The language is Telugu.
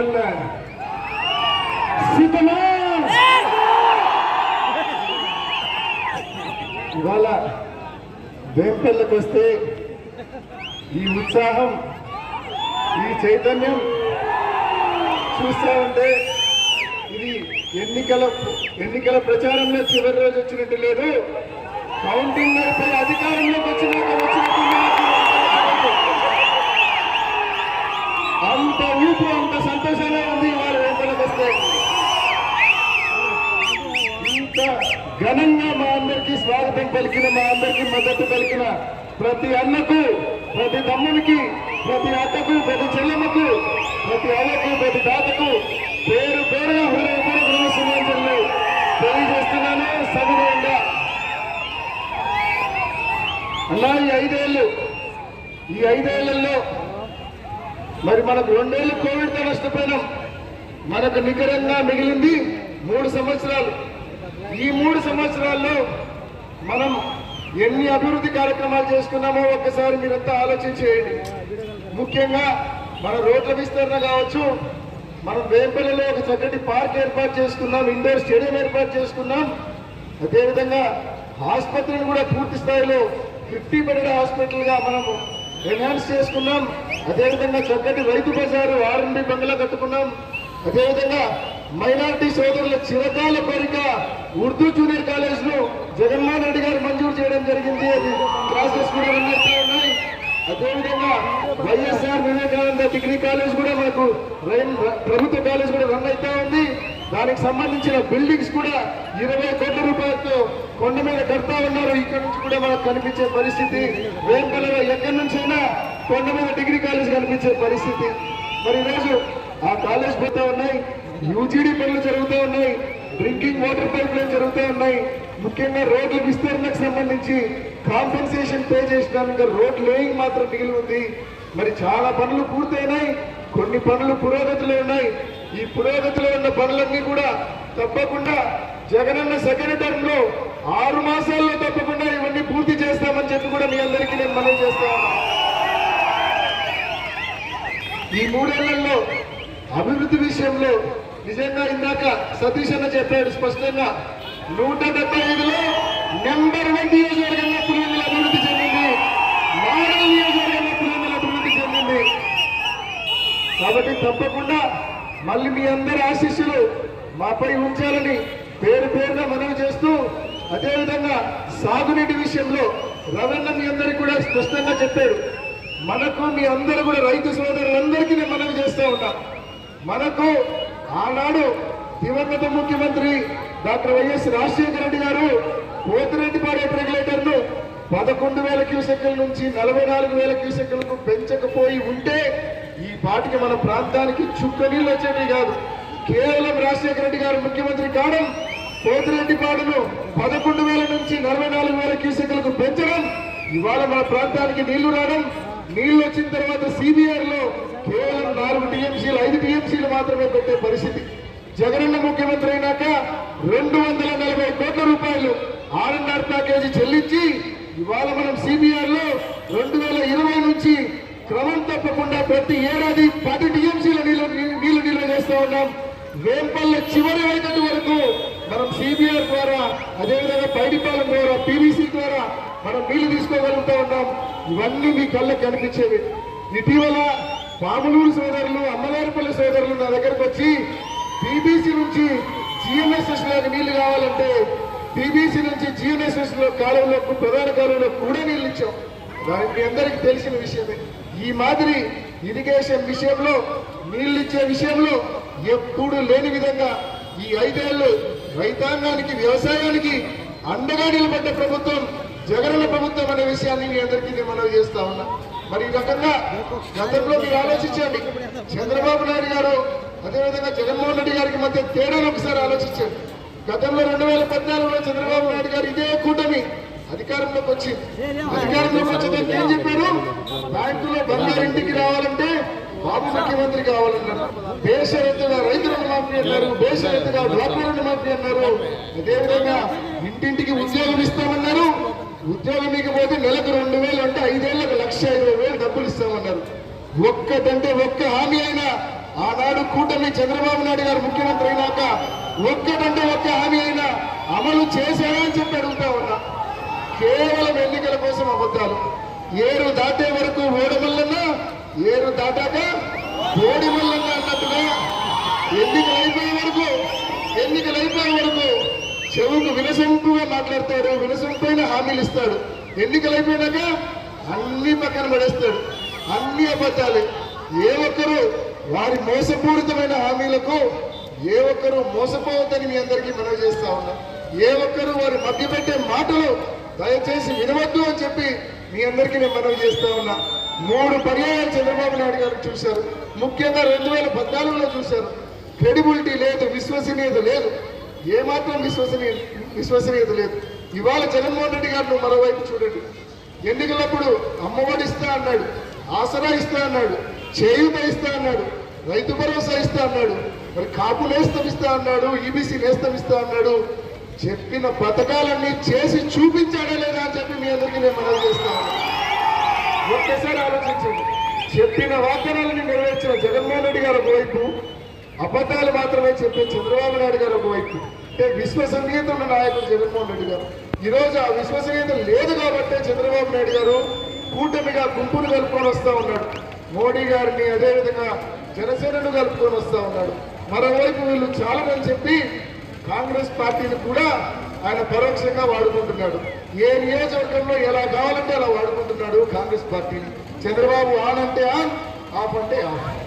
వేంపల్ల సిద్ధమా? ఇవాళ వేంపల్లకి వస్తే ఈ ఉత్సాహం ఈ చైతన్యం చూస్తా ఉంటే ఇది ఎన్నికల ఎన్నికల ప్రచారంలో చివరి రోజు వచ్చినట్టు లేదు. కౌంటింగ్ నడిపే అధికారంలోకి వచ్చినాక వచ్చినట్టు అంత ఊపు అంత సంతోషంగా ఉంది వాళ్ళ వెంటలకు వస్తే. ఇంత ఘనంగా మా అందరికి స్వాగతం పలికిన మా అందరికి మద్దతు పలికిన ప్రతి అన్నకు ప్రతి తమ్మునికి ప్రతి అక్కకు ప్రతి చెల్లెమ్మకు ప్రతి అవ్వకు ప్రతి తాతకు పేరు పేరుగా హృదయపూర్వక నమస్సులు తెలియజేస్తున్నాను. సవినయంగా. అలా ఈ ఐదేళ్ళు ఈ ఐదేళ్ళలో మరి మనకు రెండేళ్ళు కోవిడ్తో నష్టపోయినాం. మనకు నికరంగా మిగిలింది మూడు సంవత్సరాలు. ఈ మూడు సంవత్సరాల్లో మనం ఎన్ని అభివృద్ధి కార్యక్రమాలు చేసుకున్నామో ఒక్కసారి మీరంతా ఆలోచన చేయండి. ముఖ్యంగా మన రోడ్ల విస్తరణ కావచ్చు మనం వేంపల్లిలో ఒక చక్కటి పార్క్ ఏర్పాటు చేసుకున్నాం ఇండోర్ స్టేడియం ఏర్పాటు చేసుకున్నాం. అదేవిధంగా ఆసుపత్రిని కూడా పూర్తి స్థాయిలో ఫిఫ్టీ బెడెడ్ హాస్పిటల్గా మనము ఎన్హాన్స్ చేసుకున్నాం. అదేవిధంగా చక్కటి రైతు బజారు ఆర్ఎండి బంగ్లా కట్టుకున్నాం. అదేవిధంగా మైనార్టీ సోదరుల చిరకాల కోరిక ఉర్దూ జూనియర్ కాలేజ్ను జగన్మోహన్ రెడ్డి గారు మంజూరు చేయడం జరిగింది. అది క్లాసెస్ కూడా రన్ ఉన్నాయి. అదేవిధంగా వైఎస్ఆర్ వివేకానంద డిగ్రీ కాలేజ్ కూడా మనకు ప్రభుత్వ కాలేజ్ కూడా రన్ అవుతా ఉంది. దానికి సంబంధించిన బిల్డింగ్స్ కూడా ఇరవై కోట్ల రూపాయలతో కొండ మీద కడతా ఉన్నారు. ఇక్కడ నుంచి కూడా మనకు కనిపించే పరిస్థితి. వేంపల్లిలో ఎక్కడి నుంచైనా కొండ మీద డిగ్రీ కాలేజ్ కనిపించే పరిస్థితి. మరి ఈరోజు ఆ కాలేజ్ పోతా ఉన్నాయి యూజీడీ పనులు జరుగుతూ ఉన్నాయి డ్రింకింగ్ వాటర్ పైప్ లైన్ జరుగుతూ ఉన్నాయి. ముఖ్యంగా రోడ్ల విస్తరణకు సంబంధించి కాంపెన్సేషన్ పే చేసినాక రోడ్ లేయింగ్ మాత్రం మిగిలి ఉంది. మరి చాలా పనులు పూర్తయినాయి కొన్ని పనులు పురోగతిలో ఉన్నాయి. ఈ పురోగతిలో ఉన్న పనులన్నీ కూడా తప్పకుండా జగనన్న సెకండ్ టర్మ్లో ఆరు మాసాల్లో తప్పకుండా ఇవన్నీ పూర్తి చేస్తామని చెప్పి కూడా మీ అందరికీ నేను మనం చేస్తా ఈ మూడేళ్ళలో అభివృద్ధి విషయంలో నిజంగా ఇందాక సతీష్ అన్న చెప్పాడు స్పష్టంగా నూట డెబ్బై ఐదులో నెంబర్ వన్ నియోజకవర్గంగా పులివెందుల అభివృద్ధి చెందింది. మోడల్ నియోజకవర్గంగా పులివెందుల అభివృద్ధి చెందింది. కాబట్టి తప్పకుండా మళ్ళీ మీ అందరి ఆశీస్సులు మాపై ఉంచాలని పేరు పేరుగా మనవి చేస్తూ అదేవిధంగా సాగునీటి విషయంలో రవణ మీ అందరికీ కూడా స్పష్టంగా చెప్పాడు. మనకు మీ అందరూ కూడా రైతు సోదరులందరికీ నేను మనవి చేస్తూ ఉన్నా. మనకు ఆనాడు దివంగత ముఖ్యమంత్రి డాక్టర్ వైఎస్ రాజశేఖర రెడ్డి గారు పోతిరెడ్డిపాడే రెగ్యులేటర్ను పదకొండు వేల క్యూసెక్ల నుంచి నలభై నాలుగు వేల క్యూసెక్లకు పెంచకపోయి ఉంటే ఈ పాటికి మన ప్రాంతానికి చుక్క నీళ్ళు వచ్చేవి కాదు. కేవలం రాజశేఖర రెడ్డి గారు ముఖ్యమంత్రి కావడం పోతిరెడ్డిపాడును పదకొండు వేల నుంచి నలభై నాలుగు వేల క్యూసెక్లకు పెంచడం ఇవాళ మన ప్రాంతానికి నీళ్ళు రావడం నీళ్ళు వచ్చిన తర్వాత సిబిఆర్లో కేవలం నాలుగు టీఎంసీలు ఐదు టీఎంసీలు మాత్రమే పెట్టే పరిస్థితి. జగనన్న ముఖ్యమంత్రి అయినాక రెండు వందల నలభై కోట్ల రూపాయలు ఆర్ఎన్ఆర్ ప్యాకేజీ చెల్లించి ఇవాళ మనం సిబిఆర్లో రెండు వేల ఇరవై నుంచి క్రమం తప్పకుండా ప్రతి ఏడాది పది టీఎంసీల నీళ్ళు నీళ్ళు నిల్వ చేస్తూ ఉన్నాం. వేంపల్ల చివరి వైకట్టు వరకు మనం సిబిఆర్ ద్వారా అదేవిధంగా పైడిపాలెం ద్వారా పీవీసీ ద్వారా మనం నీళ్ళు తీసుకోగలుగుతూ ఉన్నాం. ఇవన్నీ మీ కళ్ళకి కనిపించేవి. ఇటీవల పాములూరు సోదరులు అమ్మలేరుపల్లి సోదరులు నా దగ్గరకు వచ్చి బీబీసీ నుంచి జిఎన్ఎస్ఎస్లోకి నీళ్ళు కావాలంటే బీబీసీ నుంచి జిఎన్ఎస్ఎస్లో కాలంలో ప్రధాన కాలంలో కూడా నీళ్ళు ఇచ్చాం. దానికి మీ అందరికీ తెలిసిన విషయమే. ఈ మాదిరి ఇరిగేషన్ విషయంలో నీళ్ళు ఇచ్చే విషయంలో ఎప్పుడు లేని విధంగా ఈ ఐదేళ్ళు రైతాంగానికి వ్యవసాయానికి అండగా నిలబడ్డ ప్రభుత్వం జగనన్న ప్రభుత్వం అనే విషయాన్ని మీ అందరికీ నేను మనవి చేస్తా ఉన్నా. మరి ఈ రకంగా గతంలో మీరు ఆలోచించండి. చంద్రబాబు నాయుడు గారు అదేవిధంగా జగన్మోహన్ రెడ్డి గారికి మధ్య తేడాను ఒకసారి ఆలోచించండి. గతంలో రెండు వేల పద్నాలుగులో చంద్రబాబు నాయుడు గారు ఇదే కూటమి అధికారంలోకి వచ్చి అధికారంలోకి వచ్చేదానికి ఏం చెప్పారు? బ్యాంకులో బంగారు ఇంటికి రావాలంటే బాబు ముఖ్యమంత్రి కావాలన్నారు బేషరత్తుగా రైతు రుణమాఫీ అన్నారు బేషరత్తుగా డ్వాక్రా రుణమాఫీ అన్నారు. అదేవిధంగా ఇంటింటికి ఉద్యోగం ఇస్తామన్నారు. ఉద్యోగం ఇకపోతే నెలకు రెండు వేలు అంటే ఐదేళ్ళకు లక్ష ఇరవై వేలు డబ్బులు ఇస్తామన్నారు. ఒక్కటంటే ఒక్క హామీ అయినా ఆనాడు కూటమి చంద్రబాబు నాయుడు గారు ముఖ్యమంత్రి అయినాక ఒక్కటంటే ఒక్క హామీ అయినా అమలు చేశారా అని చెప్పి అడుగుతా ఉన్నా. కేవలం ఎన్నికల కోసం అబద్ధాలు. ఏరు దాటే వరకు ఓడమల్లన్నా ఏరు దాటాక ఓడిమల్లన్నా అన్నట్టుగా ఎన్నికలు అయిపోయే వరకు ఎన్నికలు అయిపోయే వరకు చెవుకు వినసొంపుగా మాట్లాడతాడు వినసొంపైన హామీలు ఇస్తాడు. ఎన్నికలు అయిపోయినాక అన్ని పక్కన పడేస్తాడు. అన్ని అబద్ధాలే. ఏ ఒక్కరు వారి మోసపూరితమైన హామీలకు ఏ ఒక్కరు మోసపోవద్దని మీ అందరికీ మనవి చేస్తా ఉన్నా. ఏ ఒక్కరు వారి మధ్యపెట్టే మాటలు దయచేసి వినవద్దు అని చెప్పి మీ అందరికీ నేను మనవి చేస్తా ఉన్నా. మూడు పర్యాయాలు చంద్రబాబు నాయుడు గారు చూశారు. ముఖ్యంగా రెండు వేల పద్నాలుగులో చూశారు. క్రెడిబిలిటీ లేదు విశ్వసనీయత లేదు. ఏమాత్రం విశ్వసనీయ విశ్వసనీయత లేదు. ఇవాళ జగన్మోహన్ రెడ్డి గారిని మరోవైపు చూడండి. ఎన్నికలప్పుడు అమ్మఒడి ఇస్తా అన్నాడు ఆసరా ఇస్తా అన్నాడు చేయూత ఇస్తా అన్నాడు రైతు భరోసా ఇస్తా అన్నాడు మరి కాపు నేస్తం ఇస్తా అన్నాడు ఈబీసీ నేస్తం ఇస్తా అన్నాడు. చెప్పిన పథకాలన్నీ చేసి చూపించాడా లేదా అని చెప్పి మీ అందరికీ నేను మనం చేస్తాను ఒక్కసారి ఆలోచించండి. చెప్పిన వాగ్దానాలను నెరవేర్చిన జగన్మోహన్ రెడ్డి గారు ఒకవైపు అబద్ధాలు మాత్రమే చెప్పే చంద్రబాబు నాయుడు గారు ఒకవైపు అంటే విశ్వసనీయత ఉన్న నాయకుడు జగన్మోహన్ రెడ్డి గారు. ఈరోజు ఆ విశ్వసనీయత లేదు కాబట్టే చంద్రబాబు నాయుడు గారు కూటమిగా గుంపును కలుపుకొని వస్తూ ఉన్నాడు. మోడీ గారిని అదేవిధంగా జనసేనను కలుపుకొని వస్తూ ఉన్నాడు. మరోవైపు వీళ్ళు చాలా చెప్పి కాంగ్రెస్ పార్టీని కూడా ఆయన పరోక్షంగా వాడుకుంటున్నాడు. ఏ నియోజకవర్గంలో ఎలా కావాలంటే అలా వాడుకుంటున్నాడు కాంగ్రెస్ పార్టీని చంద్రబాబు ఆన్ అంటే ఆన్ ఆఫ్ అంటే ఆఫ్.